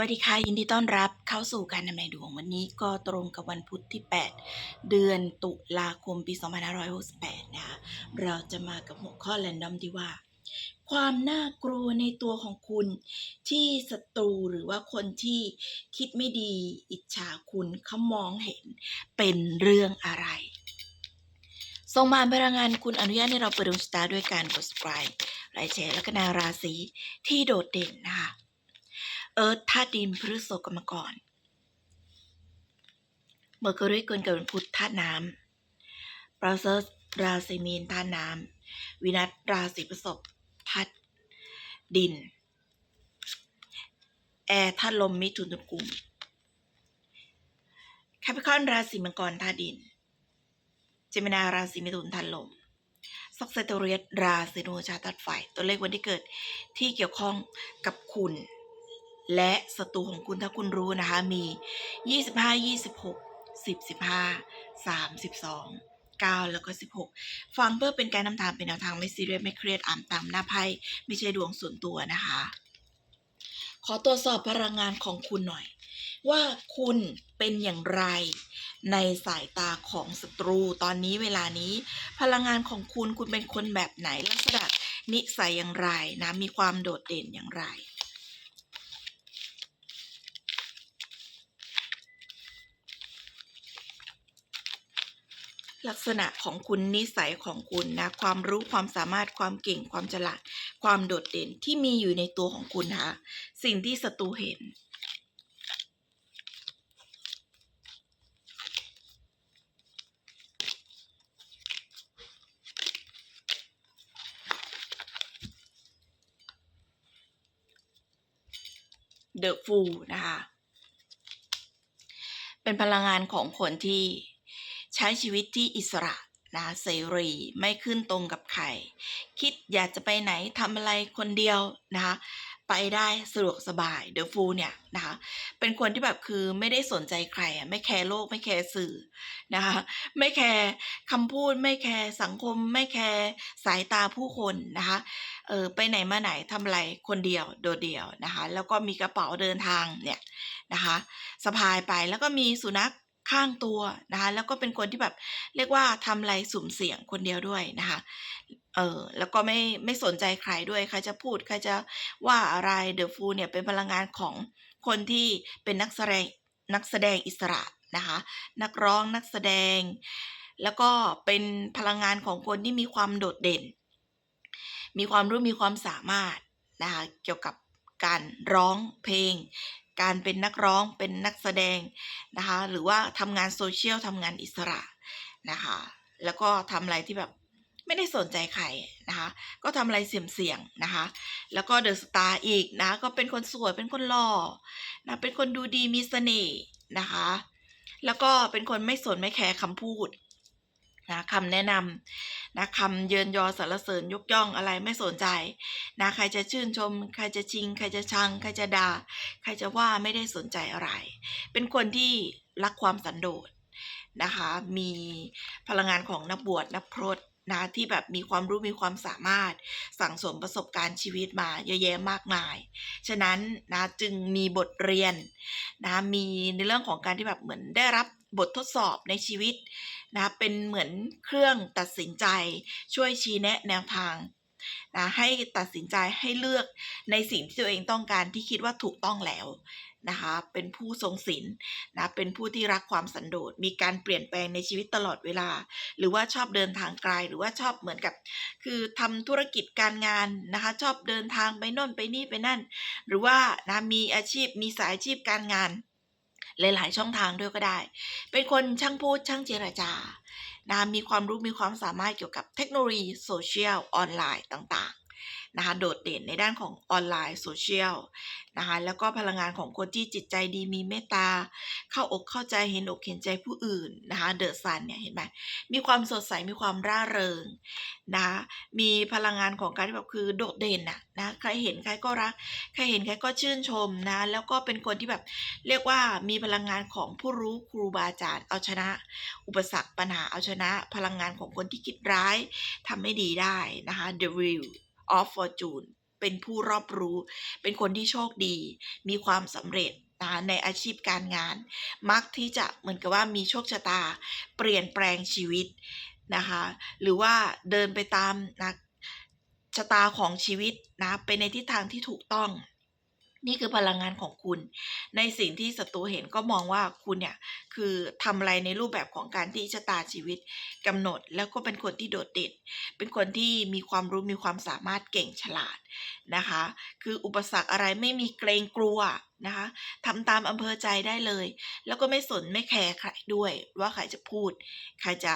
วัสดีค่ะ ยินดีต้อนรับเข้าสู่การนำนายดวงวันนี้ก็ตรงกับวันพุธที่ 8 เดือนตุลาคมปี 2568 นะคะเราจะมากับหัวข้อแรนดอมที่ว่า ความน่ากลัวในตัวของคุณ ที่ศัตรูหรือว่าคนที่คิดไม่ดีอิจฉาคุณเขามองเห็นเป็นเรื่องอะไรส่งมาพลังงานคุณอนุญาตให้เราเปิดดวงชะตาด้วยการกด subscribe ไลค์แชร์และก็นาราศีที่โดดเด่นนะคะ เอิร์ธธาตุดินพฤษภกรรมกรเมอร์คิวรีเกินกับวันพุธธาตุน้ำปราเซอร์ราศีมีนธาตุน้ำวินัสราศีพฤษภธาตุดิน แอร์ธาตุลมมิถุนตุลกุมแคปิคอนราศีมังกรธาตุดิน เจมินาราศีมิถุนธาตุลมซอกเซตเรียสราศีนูชาธาตุไฟตัวเลขวันที่เกิดที่เกี่ยวข้องกับคุณ และศัตรูของคุณถ้าคุณรู้นะคะ มี 25 26 10 15 32 9 แล้วก็ 16 ฟังเพื่อเป็นการนำทางเป็นแนวทางไม่ซีเรียสไม่เครียดอ่านตามหน้าไพ่ไม่ใช่ดวงส่วนตัวนะคะ ขอตรวจสอบพลังงานของคุณหน่อย ว่าคุณเป็นอย่างไรในสายตาของศัตรูตอนนี้เวลานี้ พลังงานของคุณคุณเป็นคนแบบไหนลักษณะนิสัยอย่างไรนะมีความโดดเด่นอย่างไร ลักษณะของคุณนิสัยของคุณนะความรู้ความสามารถความเก่งความฉลาด ความโดดเด่นที่มีอยู่ในตัวของคุณนะคะสิ่งที่ศัตรูเห็นเดอะฟูนะคะ เป็นพลังงานของคนที่ ใช้ชีวิตที่อิสระนะเสรีไม่ขึ้นตรงกับใคร คิดอยากจะไปไหนทำอะไรคนเดียวนะคะไปได้สะดวกสบายเดอะฟูเนี่ยนะคะเป็นคนที่แบบคือไม่ได้สนใจใครอะไม่แคร์โลกไม่แคร์สื่อนะคะไม่แคร์คำพูดไม่แคร์สังคม ไม่แคร์สายตาผู้คนนะคะเออไปไหนมาไหนทำอะไรคนเดียวโดดเดี่ยวนะคะแล้วก็มีกระเป๋าเดินทางเนี่ยนะคะสะพายไปแล้วก็มีสุนัข ข้างตัวนะคะแล้วก็เป็นคนที่แบบเรียกว่าทำอะไรสุ่มเสี่ยงคนเดียวด้วยนะคะเออแล้วก็ไม่ไม่สนใจใครด้วยใครจะพูดใครจะว่าอะไรเดอะฟูเนี่ยเป็นพลังงานของคนที่เป็นนักแสดงนักแสดงอิสระนะคะนักร้องนักแสดง แล้วก็เป็นพลังงานของคนที่มีความโดดเด่น มีความรู้มีความสามารถนะคะเกี่ยวกับการร้องเพลง การเป็นนักร้องเป็นนักแสดงนะคะหรือว่าทำงานโซเชียลทำงานอิสระนะคะแล้วก็ทำอะไรที่แบบไม่ได้สนใจใครนะคะก็ทำอะไรเสี่ยงๆนะคะแล้วก็เดอะสตาร์อีกนะก็เป็นคนสวยเป็นคนหล่อนะเป็นคนดูดีมีเสน่ห์นะคะแล้วก็เป็นคนไม่สนไม่แคร์คำพูด นะคำแนะนำนะคำเยินยอสรรเสริญยกย่องอะไรไม่สนใจนะใครจะชื่นชม ใครจะชิง ใครจะชัง ใครจะด่า ใครจะว่าไม่ได้สนใจอะไร เป็นคนที่รักความสันโดษนะคะมีพลังงานของนักบวชนักพรตนะที่แบบมีความรู้มีความสามารถสั่งสมประสบการณ์ชีวิตมาเยอะแยะมากมาย ฉะนั้นนะจึงมีบทเรียนนะมีในเรื่องของการที่แบบเหมือนได้รับ บททดสอบในชีวิตนะเป็นเหมือนเครื่องตัดสินใจ ช่วยชี้แนะแนวทางนะให้ตัดสินใจให้เลือกในสิ่งที่ตัวเองต้องการที่คิดว่าถูกต้องแล้วนะคะเป็นผู้ทรงศีลนะเป็นผู้ที่รักความสันโดษมีการเปลี่ยนแปลงในชีวิตตลอดเวลา หรือว่าชอบเดินทางไกลหรือว่าชอบเหมือนกับ คือทำธุรกิจการงานนะคะชอบเดินทางไปโน่นไปนี่ไปนั่น หรือว่านะมีอาชีพมีสายอาชีพการงาน หลาย ๆ ช่องทางด้วยก็ได้ เป็นคนช่างพูดช่างเจรจานะมีความรู้มีความสามารถเกี่ยวกับเทคโนโลยีโซเชียลออนไลน์ต่าง นะคะโดดเด่นในด้านของออนไลน์โซเชียลนะคะแล้วก็พลังงานของคนที่จิตใจดีมีเมตตา เข้าอกเข้าใจเห็นอกเห็นใจผู้อื่นนะคะเดอะซันเนี่ยเห็นไหมมีความสดใสมีความร่าเริงนะะมีพลังงานของการที่แบบคือโดดเด่นนะนะใครเห็นใครก็รักใครเห็นใครก็ชื่นชมนะแล้วก็เป็นคนที่แบบเรียกว่ามีพลังงานของผู้รู้ครูบาอาจารย์เอาชนะ อุปสรรคปัญหาเอาชนะ พลังงานของคนที่คิดร้ายทำไม่ดีได้นะคะ The Wheel of Fortune เป็นผู้รอบรู้ เป็นคนที่โชคดี มีความสำเร็จนะในอาชีพการงาน มักที่จะเหมือนกับว่ามีโชคชะตา เปลี่ยนแปลงชีวิตนะคะ หรือว่าเดินไปตามนะชะตาของชีวิตนะ ไปในทิศทางที่ถูกต้อง นี่คือพลังงานของคุณ ในสิ่งที่ศัตรูเห็นก็มองว่าคุณเนี่ยคือทำอะไรในรูปแบบของการที่ชะตาชีวิตกำหนด แล้วก็เป็นคนที่โดดเด่น เป็นคนที่มีความรู้มีความสามารถเก่งฉลาดนะคะ คืออุปสรรคอะไรไม่มีเกรงกลัวนะคะทำตามอำเภอใจได้เลย แล้วก็ไม่สนไม่แคร์ใครด้วยว่าใครจะพูด ใครจะ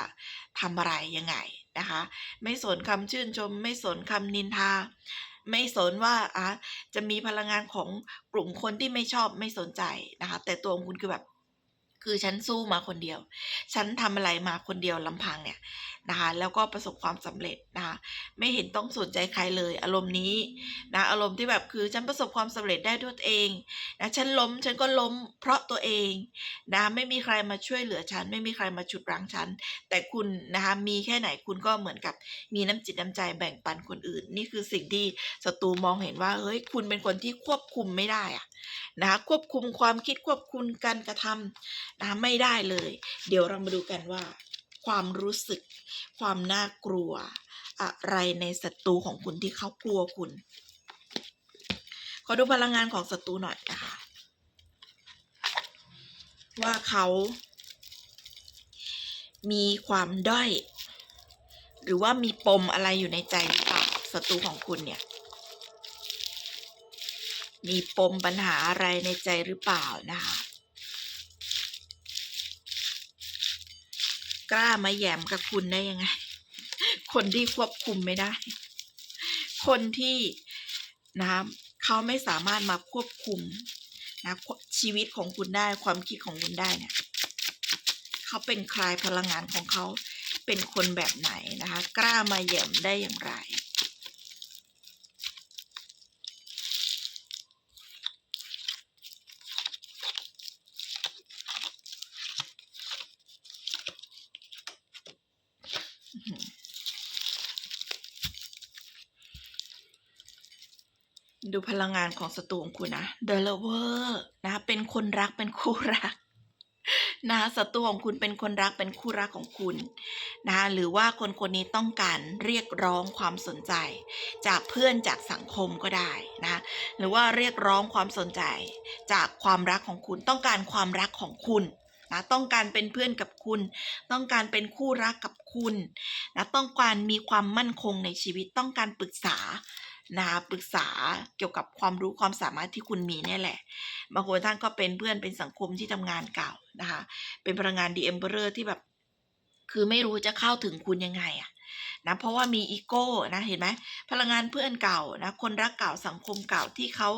ทำอะไรยังไงนะคะ ไม่สนคำชื่นชม ไม่สนคำนินทา ไม่สนว่าอะจะมีพลังงานของกลุ่มคนที่ไม่ชอบไม่สนใจนะคะ แต่ตัวของคุณคือแบบ คือฉันสู้มาคนเดียว ฉันทำอะไรมาคนเดียวลำพังเนี่ยนะคะแล้วก็ประสบความสำเร็จนะคะไม่เห็นต้องสนใจใครเลย อารมณ์นี้นะอารมณ์ที่แบบคือฉันประสบความสำเร็จได้ด้วยตัวเองนะฉันล้มฉันก็ล้มเพราะตัวเองนะไม่มีใครมาช่วยเหลือฉัน ไม่มีใครมาฉุดรั้งฉัน แต่คุณนะคะมีแค่ไหนคุณก็เหมือนกับมีน้ำจิตน้ำใจแบ่งปันคนอื่น นี่คือสิ่งที่ศัตรูมองเห็นว่าเฮ้ยคุณเป็นคนที่ควบคุมไม่ได้อะนะคะควบคุมความคิดควบคุมการกระทำนะคะไม่ได้เลย เดี๋ยวเรามาดูกันว่า ความรู้สึก ความน่ากลัว อะไรในศัตรูของคุณที่เขากลัวคุณ ขอดูพลังงานของศัตรูหน่อยนะคะว่าเขามีความด้อย หรือว่ามีปมอะไรอยู่ในใจหรือเปล่าศัตรูของคุณเนี่ย มีปมปัญหาอะไรในใจหรือเปล่านะคะ กล้ามาแยมกับคุณได้ยังไง คนที่ควบคุมไม่ได้ คนที่นะเขาไม่สามารถมาควบคุมนะชีวิตของคุณได้ความคิดของคุณได้เนี่ยเขาเป็นใครพลังงานของเขาเป็นคนแบบไหนนะคะ กล้ามาแยมได้อย่างไร ดูพลังงานของศัตรูของคุณนะ The Lover นะเป็นคนรักเป็นคู่รักนะคะศัตรูของคุณเป็นคนรักเป็นคู่รักของคุณนะหรือว่าคนคนนี้ต้องการเรียกร้องความสนใจ จากเพื่อนจากสังคมก็ได้นะหรือว่าเรียกร้องความสนใจ จากความรักของคุณต้องการความรักของคุณนะต้องการเป็นเพื่อนกับคุณ ต้องการเป็นคู่รักกับคุณนะต้องการมีความมั่นคงในชีวิตต้องการปรึกษา นะคะปรึกษาเกี่ยวกับความรู้ความสามารถที่คุณมีเนี่ยแหละ บางคนท่านก็เป็นเพื่อนเป็นสังคมที่ทำงานเก่านะคะ เป็นพลังงานดีเอ็มเบอร์ที่แบบ คือไม่รู้จะเข้าถึงคุณยังไงอะนะเพราะว่ามีอีโก้นะเห็นไหมพลังงานเพื่อนเก่านะคนรักเก่าสังคมเก่าที่เขา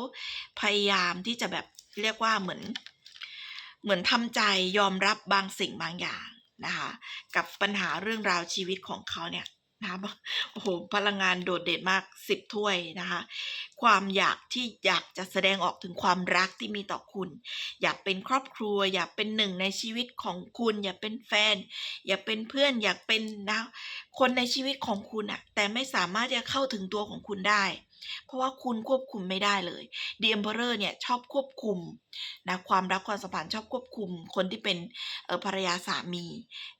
พยายามที่จะแบบเรียกว่าเหมือน เหมือนทำใจยอมรับบางสิ่งบางอย่างนะคะ กับปัญหาเรื่องราวชีวิตของเขาเนี่ย นะคะโอ้โหพลังงานโดดเด่นมากสิบถ้วยนะคะ ความอยากที่อยากจะแสดงออกถึงความรักที่มีต่อคุณ อยากเป็นครอบครัว อยากเป็นหนึ่งในชีวิตของคุณ อยากเป็นแฟน อยากเป็นเพื่อนอยากเป็นนะคนในชีวิตของคุณอะแต่ไม่สามารถจะเข้าถึงตัวของคุณได้ เพราะว่าคุณควบคุมไม่ได้เลยดีเอ็มเพอร์เนี่ยชอบควบคุมนะความรักความสัมพันธ์ชอบควบคุม คนที่เป็นภรรยาสามี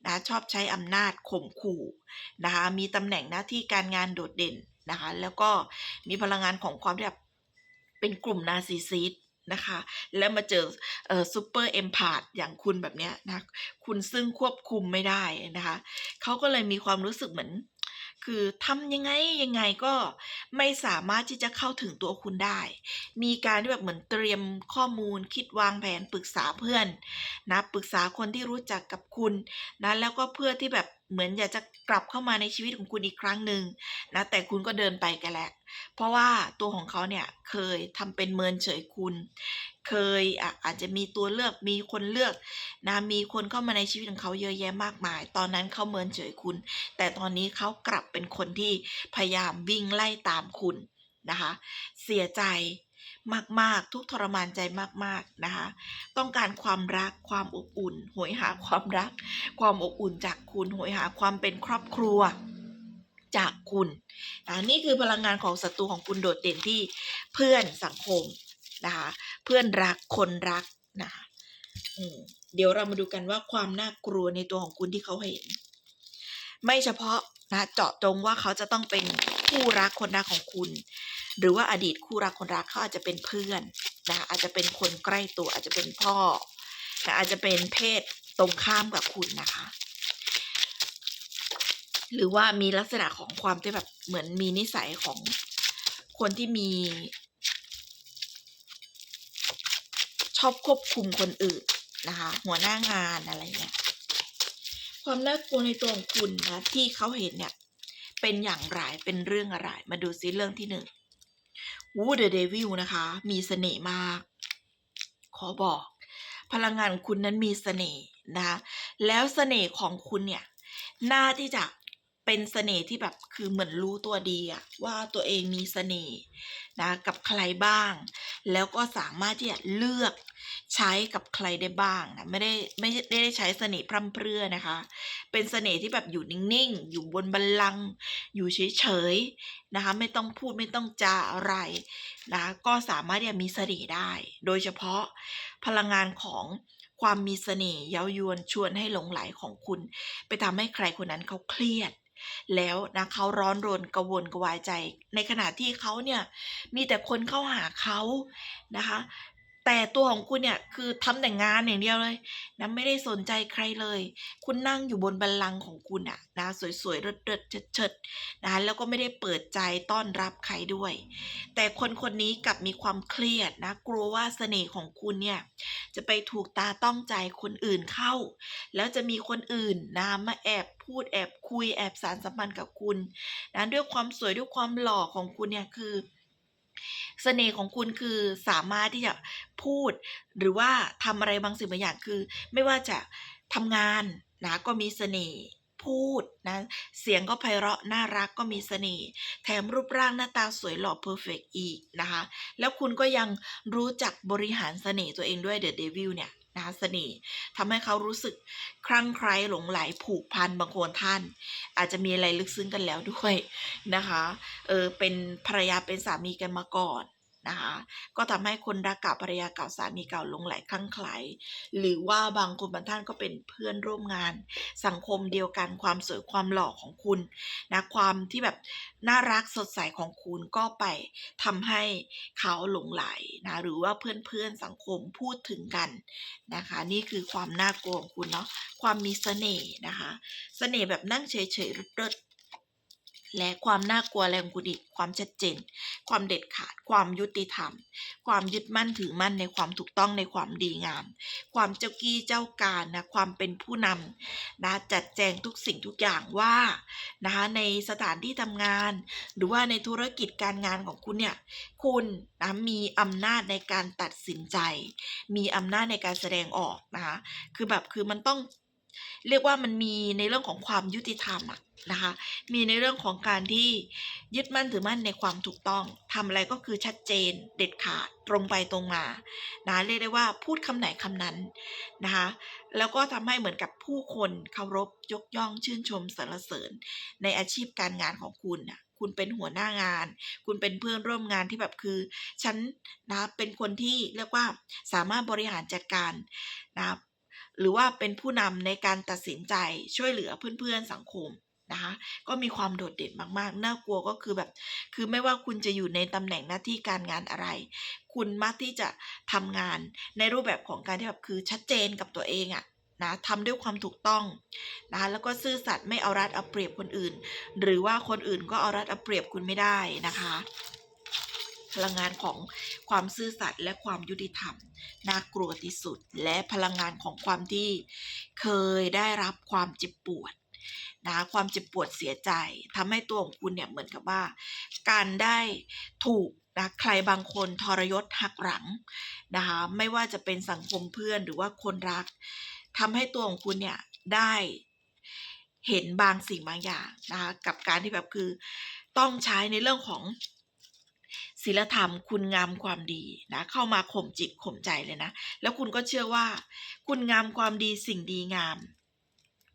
นะชอบใช้อำนาจข่มขู่นะคะมีตำแหน่งหน้าที่การงานโดดเด่นนะคะแล้วก็มีพลังงานของความที่แบบเป็นกลุ่มนาซีซิสนะคะแล้วมาเจอเออซูเปอร์เอ็มพาร์อย่างคุณแบบเนี้ยนะคุณซึ่งควบคุมไม่ได้นะคะเขาก็เลยมีความรู้สึกเหมือน คือทำยังไงยังไงก็ไม่สามารถที่จะเข้าถึงตัวคุณได้ มีการที่แบบเหมือนเตรียมข้อมูลคิดวางแผนปรึกษาเพื่อนนะปรึกษาคนที่รู้จักกับคุณนะแล้วก็เพื่อที่แบบเหมือนอยากจะกลับเข้ามาในชีวิตของคุณอีกครั้งหนึ่งนะแต่คุณก็เดินไปกันแหละ เพราะว่าตัวของเขาเนี่ยเคยทำเป็นเมินเฉยคุณ เคยอะอาจจะมีตัวเลือกมีคนเลือกนะมีคนเข้ามาในชีวิตของเขาเยอะแยะมากมาย ตอนนั้นเขาเมินเฉยคุณ แต่ตอนนี้เขากลับเป็นคนที่พยายามวิ่งไล่ตามคุณนะคะ เสียใจมาก ๆ ทุกทรมานใจมาก ๆ นะคะ ต้องการความรักความอบอุ่น หวยหาความรัก ความอบอุ่นจากคุณ หวยหาความเป็นครอบครัวจากคุณนะนี่คือพลังงานของศัตรูของคุณโดดเด่นที่เพื่อนสังคม นะคะ เพื่อนรักคนรักนะคะเดี๋ยวเรามาดูกันว่าความน่ากลัวในตัวของคุณที่เขาเห็น ไม่เฉพาะนะเจาะจงว่าเขาจะต้องเป็นคู่รักคนรักของคุณ หรือว่าอดีตคู่รักคนรักเขาอาจจะเป็นเพื่อนนะอาจจะเป็นคนใกล้ตัวอาจจะเป็นพ่อนะอาจจะเป็นเพศตรงข้ามกับคุณนะคะ หรือว่ามีลักษณะของความที่แบบเหมือนมีนิสัยของคนที่มี ชอบควบคุมคนอื่นนะคะ หัวหน้างานอะไรเงี้ยความน่ากลัวในตัวของคุณนะที่เขาเห็นเนี่ย เป็นอย่างไรเป็นเรื่องอะไร มาดูซิเรื่องที่หนึ่งวูเดอะเดวิลนะคะ มีเสน่ห์มาก ขอบอก พลังงานคุณนั้นมีเสน่ห์นะคะแล้วเสน่ห์ของคุณเนี่ยน่าที่จะเป็นเสน่ห์ที่แบบคือเหมือนรู้ตัวดีอะว่าตัวเองมีเสน่ห์ นะกับใครบ้าง แล้วก็สามารถที่จะเลือกใช้กับใครได้บ้างนะไม่ได้ไม่ได้ใช้เสน่ห์พร่ำเพรื่อนะคะ เป็นเสน่ห์ที่แบบอยู่นิ่งๆ อยู่บนบัลลังก์อยู่เฉยๆนะคะไม่ต้องพูดไม่ต้องจาอะไรนะก็สามารถที่จะมีเสน่ห์ได้ โดยเฉพาะพลังงานของความมีเสน่ห์เย้ายวนชวนให้หลงไหลของคุณ ไปทำให้ใครคนนั้นเขาเครียด แล้วนะเขาร้อนรนกระวนกระวายใจ ในขณะที่เขาเนี่ยมีแต่คนเข้าหาเขานะคะ แต่ตัวของคุณเนี่ยคือทำแต่งานอย่างเดียวเลยนะไม่ได้สนใจใครเลย คุณนั่งอยู่บนบัลลังก์ของคุณอะนะสวยๆเริดๆเฉิดๆนะคะแล้วก็ไม่ได้เปิดใจต้อนรับใครด้วย แต่คนคนนี้กลับมีความเครียดนะกลัวว่าเสน่ห์ของคุณเนี่ยจะไปถูกตาต้องใจคนอื่นเข้า แล้วจะมีคนอื่นนะมาแอบพูดแอบคุยแอบสารสัมพันธ์กับคุณนะด้วยความสวยด้วยความหล่อของคุณเนี่ยคือ เสน่ห์ของคุณคือสามารถที่จะพูด หรือว่าทำอะไรบางสิ่งบางอย่างคือ ไม่ว่าจะทำงานนะก็มีเสน่ห์พูดนะเสียงก็ไพเราะน่ารักก็มีเสน่ห์แถมรูปร่างหน้าตาสวยหล่อเพอร์เฟกอีกนะคะ แล้วคุณก็ยังรู้จักบริหารเสน่ห์ตัวเองด้วยเดอะเดวิลเนี่ย นะคะเสน่ห์ทำให้เขารู้สึกคลั่งไคล้หลงไหลผูกพันบางคนท่าน อาจจะมีอะไรลึกซึ้งกันแล้วด้วยนะคะเออเป็นภรรยาเป็นสามีกันมาก่อน นะคะก็ทำให้คนรักเก่าภรรยาเก่าสามีเก่าหลงไหลคลั่งไคล้หรือว่าบางคนบางท่านก็เป็นเพื่อนร่วมงาน สังคมเดียวกันความสวยความหล่อของคุณนะความที่แบบน่ารักสดใสของคุณก็ไปทำให้เขาหลงไหลนะหรือว่าเพื่อนๆสังคมพูดถึงกันนะคะ นี่คือความน่ากลัวของคุณเนาะความมีเสน่ห์นะคะ เสน่ห์แบบนั่งเฉยๆเริดๆ และความน่ากลัวแรงกุดิความชัดเจน ความเด็ดขาด ความยุติธรรม ความยึดมั่นถือมั่นในความถูกต้องในความดีงาม ความเจ้ากี้เจ้าการนะความเป็นผู้นำนะจัดแจงทุกสิ่งทุกอย่างว่านะคะในสถานที่ทำงาน หรือว่าในธุรกิจการงานของคุณเนี่ยคุณนะมีอำนาจในการตัดสินใจ มีอำนาจในการแสดงออกนะคะคือแบบคือมันต้อง เรียกว่ามันมีในเรื่องของความยุติธรรมอะนะคะ มีในเรื่องของการที่ยึดมั่นถือมั่นในความถูกต้องทำอะไรก็คือชัดเจน เด็ดขาดตรงไปตรงมานะเรียกได้ว่าพูดคำไหนคำนั้นนะคะ แล้วก็ทำให้เหมือนกับผู้คนเคารพยกย่องชื่นชมสรรเสริญ ในอาชีพการงานของคุณนะคุณเป็นหัวหน้างาน คุณเป็นเพื่อนร่วมงานที่แบบคือ ฉันนะเป็นคนที่เรียกว่าสามารถบริหารจัดการนะ หรือว่าเป็นผู้นำในการตัดสินใจช่วยเหลือเพื่อนๆสังคมนะคะก็มีความโดดเด่นมากๆ น่ากลัวก็คือแบบ คือไม่ว่าคุณจะอยู่ในตำแหน่งหน้าที่การงานอะไร คุณมักที่จะทำงานในรูปแบบของการที่แบบคือชัดเจนกับตัวเองอะนะทำด้วยความถูกต้องนะคะแล้วก็ซื่อสัตย์ไม่เอารัดเอาเปรียบคนอื่น หรือว่าคนอื่นก็เอารัดเอาเปรียบคุณไม่ได้นะคะ พลังงานของความซื่อสัตย์และความยุติธรรมน่ากลัวที่สุด และพลังงานของความที่เคยได้รับความเจ็บปวดนะความเจ็บปวดเสียใจทำให้ตัวของคุณเนี่ยเหมือนกับว่า การได้ถูกนะใครบางคนทรยศหักหลังนะคะไม่ว่าจะเป็นสังคมเพื่อนหรือว่าคนรักทำให้ตัวของคุณเนี่ยได้เห็นบางสิ่งบางอย่างนะคะกับการที่แบบคือต้องใช้ในเรื่องของ ศีลธรรมคุณงามความดีนะเข้ามาข่มจิตข่มใจเลยนะ แล้วคุณก็เชื่อว่า คุณงามความดีสิ่งดีงาม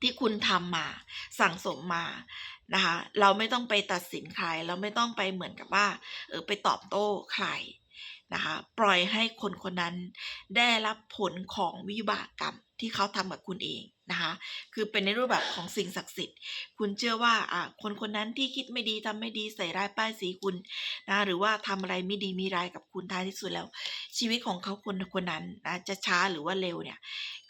ที่คุณทำมาสั่งสมมานะคะเราไม่ต้องไปตัดสินใคร เราไม่ต้องไปเหมือนกับว่าเออไปตอบโต้ใครนะคะปล่อยให้คนคนนั้นได้รับผลของวิบากกรรมที่เขาทำกับคุณเอง นะคะคือเป็นในรูปแบบของสิ่งศักดิ์สิทธิ์ คุณเชื่อว่าอ่าคนคนนั้นที่คิดไม่ดีทำไม่ดีใส่ร้ายป้ายสีคุณนะหรือว่าทำอะไรไม่ดีมีร้ายกับคุณท้ายที่สุดแล้ว ชีวิตของเขาคนคนนั้นนะจะช้าหรือว่าเร็วเนี่ย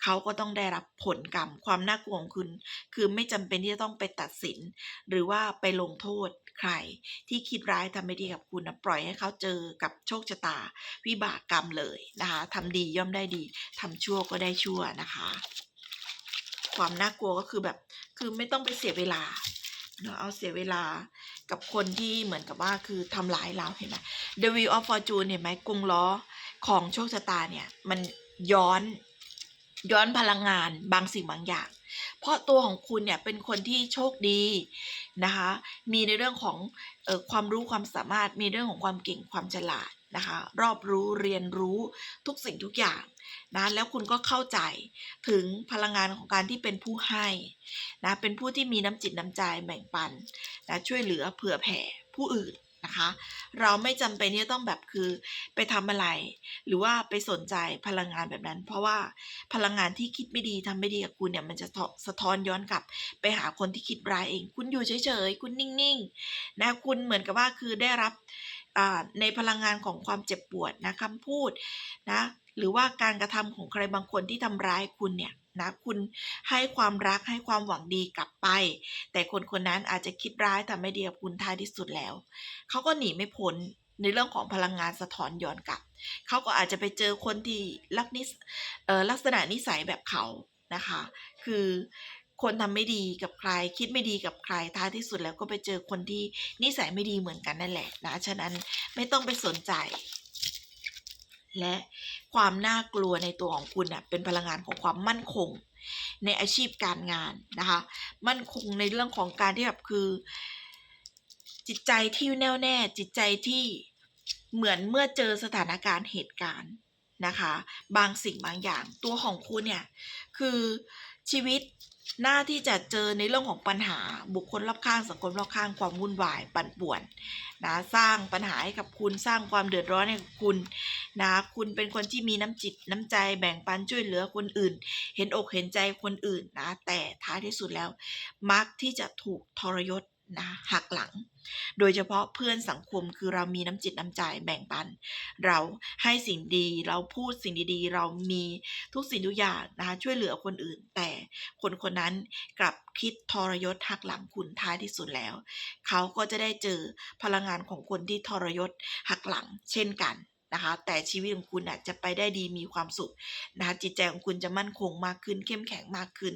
เขาก็ต้องได้รับผลกรรมความน่ากลัวของคุณ คือไม่จำเป็นที่จะต้องไปตัดสิน หรือว่าไปลงโทษใคร ที่คิดร้ายทำไม่ดีกับคุณนะปล่อยให้เขาเจอกับโชคชะตา วิบากกรรมเลยนะคะทำดีย่อมได้ดีทำชั่วก็ได้ชั่วนะคะ ความน่ากลัวก็คือแบบ คือไม่ต้องไปเสียเวลาเนาะเอาเสียเวลากับคนที่เหมือนกับว่าคือทำร้ายเราเห็นไหม The Wheel of Fortune เห็นไหมกงล้อของโชคชะตาเนี่ย มันย้อนย้อนพลังงานบางสิ่งบางอย่าง เพราะตัวของคุณเนี่ยเป็นคนที่โชคดีนะคะ มีในเรื่องของออความรู้ความสามารถ มีเรื่องของความเก่งความฉลาดนะคะ รอบรู้เรียนรู้ทุกสิ่งทุกอย่าง นะแล้วคุณก็เข้าใจถึงพลังงานของการที่เป็นผู้ให้นะเป็นผู้ที่มีน้ำจิตน้ำใจแบ่งปันนะช่วยเหลือเผื่อแผ่ผู้อื่นนะคะเราไม่จำเป็นที่จะต้องแบบคือไปทำอะไร หรือว่าไปสนใจพลังงานแบบนั้น เพราะว่าพลังงานที่คิดไม่ดีทำไม่ดีกับคุณเนี่ยมันจะสะท้อนย้อนกลับ ไปหาคนที่คิดร้ายเอง คุณอยู่เฉยๆ คุณนิ่งๆนะคุณเหมือนกับว่าคือได้รับในพลังงานของความเจ็บปวดนะคำพูดนะ หรือว่าการกระทำของใครบางคนที่ทำร้ายคุณเนี่ยนะคุณให้ความรักให้ความหวังดีกลับไป แต่คนคนนั้นอาจจะคิดร้ายทำไม่ดีกับคุณท้ายที่สุดแล้วเขาก็หนีไม่พ้นในเรื่องของพลังงานสะท้อนย้อนกลับเขาก็อาจจะไปเจอคนที่ลักนิสลักษณะนิสัยแบบเขานะคะ คือคนทำไม่ดีกับใคร คิดไม่ดีกับใครท้ายที่สุดแล้วก็ไปเจอคนที่นิสัยไม่ดีเหมือนกันนั่นแหละนะฉะนั้นไม่ต้องไปสนใจ และความน่ากลัวในตัวของคุณนะเป็นพลังงานของความมั่นคง ในอาชีพการงานนะคะ มั่นคงในเรื่องของการที่แบบคือ จิตใจที่แน่วแน่ จิตใจที่เหมือนเมื่อเจอสถานการณ์เหตุการณ์นะคะ บางสิ่งบางอย่างตัวของคุณเนี่ยคือชีวิต หน้าที่จะเจอในเรื่องของปัญหาบุคคลรอบข้างสังคมรอบข้างความวุ่นวายปั่นป่วนนะสร้างปัญหาให้กับคุณสร้างความเดือดร้อนให้กับคุณนะคุณเป็นคนที่มีน้ำจิตน้ำใจแบ่งปันช่วยเหลือคนอื่น เห็นอกเห็นใจคนอื่นนะแต่ท้ายที่สุดแล้ว มักที่จะถูกทรยศ นะหักหลัง โดยเฉพาะเพื่อนสังคมคือเรามีน้ำจิตน้ำใจแบ่งปัน เราให้สิ่งดีเราพูดสิ่งดีๆ เรามีทุกสิ่งทุกอย่างนะคะช่วยเหลือคนอื่น แต่คนคนนั้นกลับคิดทรยศหักหลังคุณท้ายที่สุดแล้ว เขาก็จะได้เจอพลังงานของคนที่ทรยศหักหลัง เช่นกันนะคะแต่ชีวิตของคุณจะไปได้ดีมีความสุขนะคะจิตใจของคุณจะมั่นคงมากขึ้น เข้มแข็งมากขึ้น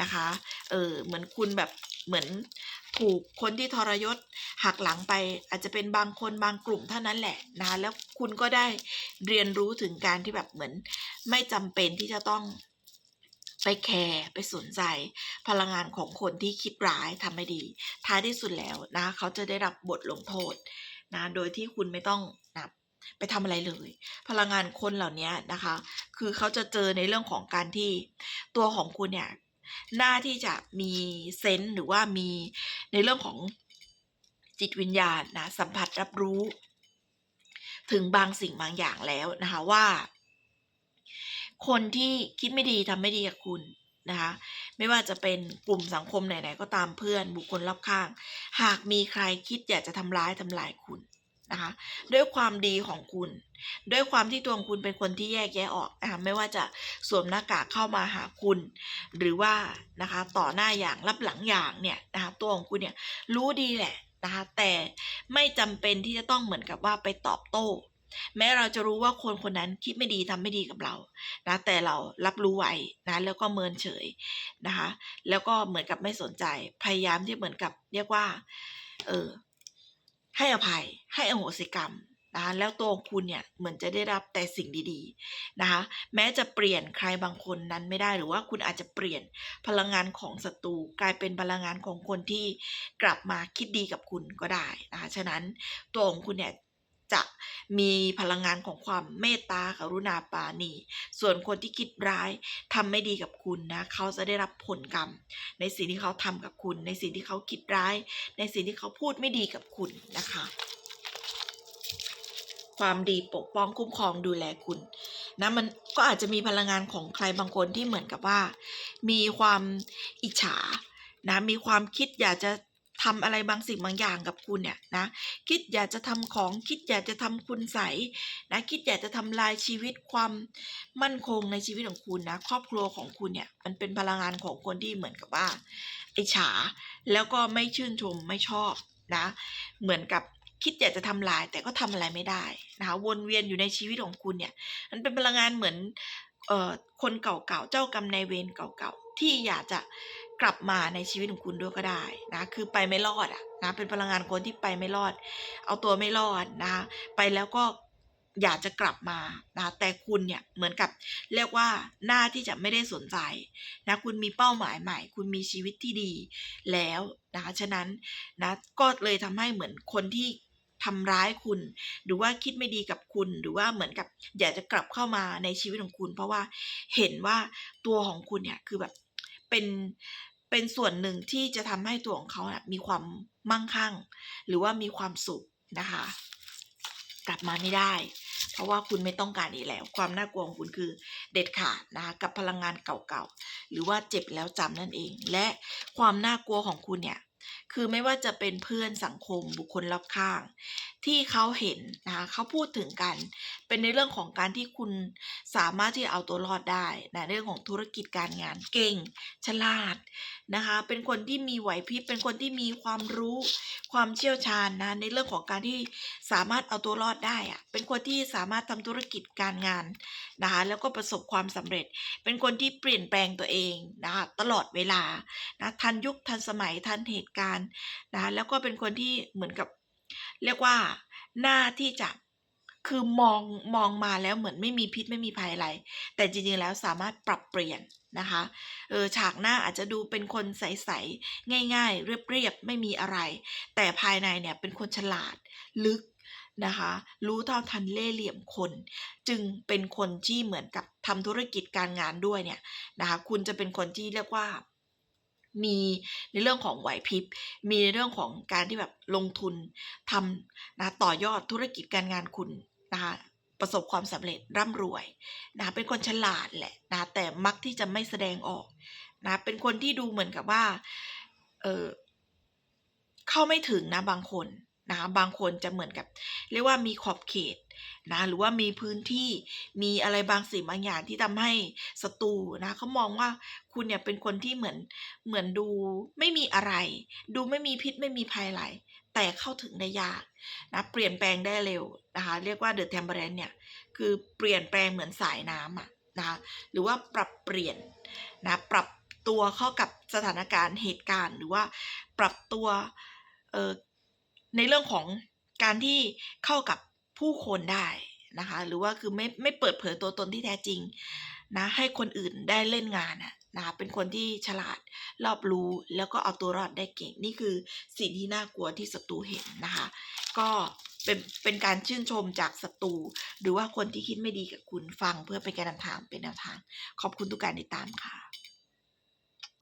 นะคะเออเหมือนคุณแบบเหมือน ถูกคนที่ทรยศหักหลังไป อาจจะเป็นบางคนบางกลุ่มเท่านั้นแหละนะแล้วคุณก็ได้เรียนรู้ถึงการที่แบบเหมือน ไม่จำเป็นที่จะต้องไปแคร์ไปสนใจ พลังงานของคนที่คิดร้ายทำไม่ดี ท้ายที่สุดแล้วนะเขาจะได้รับบทลงโทษนะโดยที่คุณไม่ต้องนะไปทำอะไรเลย พลังงานคนเหล่านี้นะคะ คือเขาจะเจอในเรื่องของการที่ตัวของคุณเนี่ย น้าที่จะมีเซนส์หรือว่ามีในเรื่องของจิตวิญญาณนะสัมผัสรับรู้ ถึงบางสิ่งบางอย่างแล้วนะคะว่า คนที่คิดไม่ดีทำไม่ดีกับคุณนะคะไม่ว่าจะเป็นกลุ่มสังคมไหนๆก็ตามเพื่อนบุคคลรอบข้าง หากมีใครคิดอยากจะทำร้ายทำลายคุณ นะคะด้วยความดีของคุณ ด้วยความที่ตัวของคุณเป็นคนที่แยกแยะออกนะคะไม่ว่าจะสวมหน้ากากเข้ามาหาคุณ หรือว่านะคะต่อหน้าอย่างรับหลังอย่างเนี่ยนะคะตัวของคุณเนี่ยรู้ดีแหละนะคะแต่ไม่จำเป็นที่จะต้องเหมือนกับว่าไปตอบโต้ แม้เราจะรู้ว่าคนคนนั้นคิดไม่ดีทำไม่ดีกับเรานะแต่เรารับรู้ไว้นะแล้วก็เมินเฉยนะคะแล้วก็เหมือนกับไม่สนใจพยายามที่เหมือนกับเรียกว่าเออ ให้อภัยให้อโหสิกรรมนะคะแล้วตัวคุณเนี่ยเหมือนจะได้รับแต่สิ่งดีๆนะคะแม้จะเปลี่ยนใครบางคนนั้นไม่ได้หรือว่าคุณอาจจะเปลี่ยนพลังงานของศัตรูกลายเป็นพลังงานของคนที่กลับมาคิดดีกับคุณก็ได้นะคะฉะนั้นตัวของคุณเนี่ย จะมีพลังงานของความเมตตากรุณาปาณี ส่วนคนที่คิดร้ายทำไม่ดีกับคุณนะเขาจะได้รับผลกรรม ในสิ่งที่เขาทำกับคุณ ในสิ่งที่เขาคิดร้าย ในสิ่งที่เขาพูดไม่ดีกับคุณนะคะ ความดีปกป้องคุ้มครองดูแลคุณนะมันก็อาจจะมีพลังงานของใครบางคนที่เหมือนกับว่า มีความอิจฉานะมีความคิดอยากจะ ทำอะไรบางสิ่งบางอย่างกับคุณเนี่ยนะคิดอยากจะทำของคิดอยากจะทำคุณใสนะคิดอยากจะทำลายชีวิตความมั่นคงในชีวิตของคุณนะครอบครัวของคุณเนี่ยมันเป็นพลังงานของคนที่เหมือนกับว่าไอิจฉาแล้วก็ไม่ชื่นชมไม่ชอบนะเหมือนกับคิดอยากจะทำลายแต่ก็ทำอะไรไม่ได้นะคะวนเวียนอยู่ในชีวิตของคุณเนี่ยมันเป็นพลังงานเหมือนเอ่อคนเก่าๆเจ้ากรรมนายเวรเก่าๆที่อยากจะ กลับมาในชีวิตของคุณด้วยก็ได้นะคือไปไม่รอดอะนะเป็นพลังงานคนที่ไปไม่รอด เอาตัวไม่รอดนะไปแล้วก็อยากจะกลับมานะแต่คุณเนี่ยเหมือนกับเรียกว่าหน้าที่จะไม่ได้สนใจนะคุณมีเป้าหมายใหม่ คุณมีชีวิตที่ดีแล้วนะคะฉะนั้นนะก็เลยทำให้เหมือนคนที่ทำร้ายคุณ หรือว่าคิดไม่ดีกับคุณ หรือว่าเหมือนกับอยากจะกลับเข้ามาในชีวิตของคุณ เพราะว่าเห็นว่าตัวของคุณเนี่ยคือแบบเป็น เป็นส่วนหนึ่งที่จะทำให้ตัวของเขาน่ะมีความมั่งคั่ง หรือว่ามีความสุขนะคะ กลับมาไม่ได้ เพราะว่าคุณไม่ต้องการอีกแล้ว ความน่ากลัวของคุณคือเด็ดขาดนะคะกับพลังงานเก่าๆหรือว่าเจ็บแล้วจำนั่นเอง และความน่ากลัวของคุณเนี่ยคือไม่ว่าจะเป็นเพื่อนสังคมบุคคลรอบข้างที่เขาเห็นนะคะเขาพูดถึงกัน เป็นในเรื่องของการที่คุณสามารถที่จะเอาตัวรอดได้นะเรื่องของธุรกิจการงานเก่ง ฉลาดนะคะเป็นคนที่มีไหวพริบเป็นคนที่มีความรู้ความเชี่ยวชาญนะในเรื่องของการที่สามารถเอาตัวรอดได้อะเป็นคนที่สามารถทำธุรกิจการงานนะคะแล้วก็ประสบความสำเร็จ เป็นคนที่เปลี่ยนแปลงตัวเองนะคะตลอดเวลานะทันยุคทันสมัยทันเหตุการณ์นะแล้วก็เป็นคนที่เหมือนกับ เรียกว่าหน้าที่จะคือมองมองมาแล้วเหมือนไม่มีพิษไม่มีภัยอะไร แต่จริงๆแล้วสามารถปรับเปลี่ยนนะคะเออฉากหน้าอาจจะดูเป็นคนใสๆง่ายๆ เรียบๆไม่มีอะไร แต่ภายในเนี่ยเป็นคนฉลาดลึกนะคะ รู้เท่าทันเล่เหลี่ยมคน จึงเป็นคนที่เหมือนกับทำธุรกิจการงานด้วยเนี่ยนะคะ คุณจะเป็นคนที่เรียกว่า มีในเรื่องของไหวพริบ มีในเรื่องของการที่แบบลงทุนทำนะต่อยอดธุรกิจการงานคุณนะคะประสบความสำเร็จร่ำรวยนะเป็นคนฉลาดแหละนะแต่มักที่จะไม่แสดงออกนะเป็นคนที่ดูเหมือนกับว่าเออเข้าไม่ถึงนะบางคนนะบางคนจะเหมือนกับ เรียกว่ามีขอบเขต นะหรือว่ามีพื้นที่มีอะไรบางสิ่งบางอย่างที่ทำให้ศัตรูนะเขามองว่าคุณเนี่ยเป็นคนที่เหมือนเหมือนดูไม่มีอะไร ดูไม่มีพิษไม่มีภัยอะไรแต่เข้าถึงได้ยากนะเปลี่ยนแปลงได้เร็วนะคะเรียกว่าเดอะเทมเ r อร์เนี่ยคือเปลี่ยนแปลงเหมือนสายน้ำอะนะคะหรือว่าปรับเปลี่ยนนะปรับตัวเข้ากับสถานการณ์เหตุการณ์ หรือว่าปรับตัวเอ่อในเรื่องของการที่เข้ากับ ผู้คนได้นะคะ หรือว่าคือไม่ไม่เปิดเผยตัวตนที่แท้จริงนะให้คนอื่นได้เล่นงานอะนะคะเป็นคนที่ฉลาดรอบรู้แล้วก็เอาตัวรอดได้เก่ง นี่คือสิ่งที่น่ากลัวที่ศัตรูเห็นนะคะ ก็เป็นเป็นการชื่นชมจากศัตรูหรือว่าคนที่คิดไม่ดีกับคุณฟังเพื่อเป็นการนำทางเป็นแนวทาง ขอบคุณทุกการติดตามค่ะ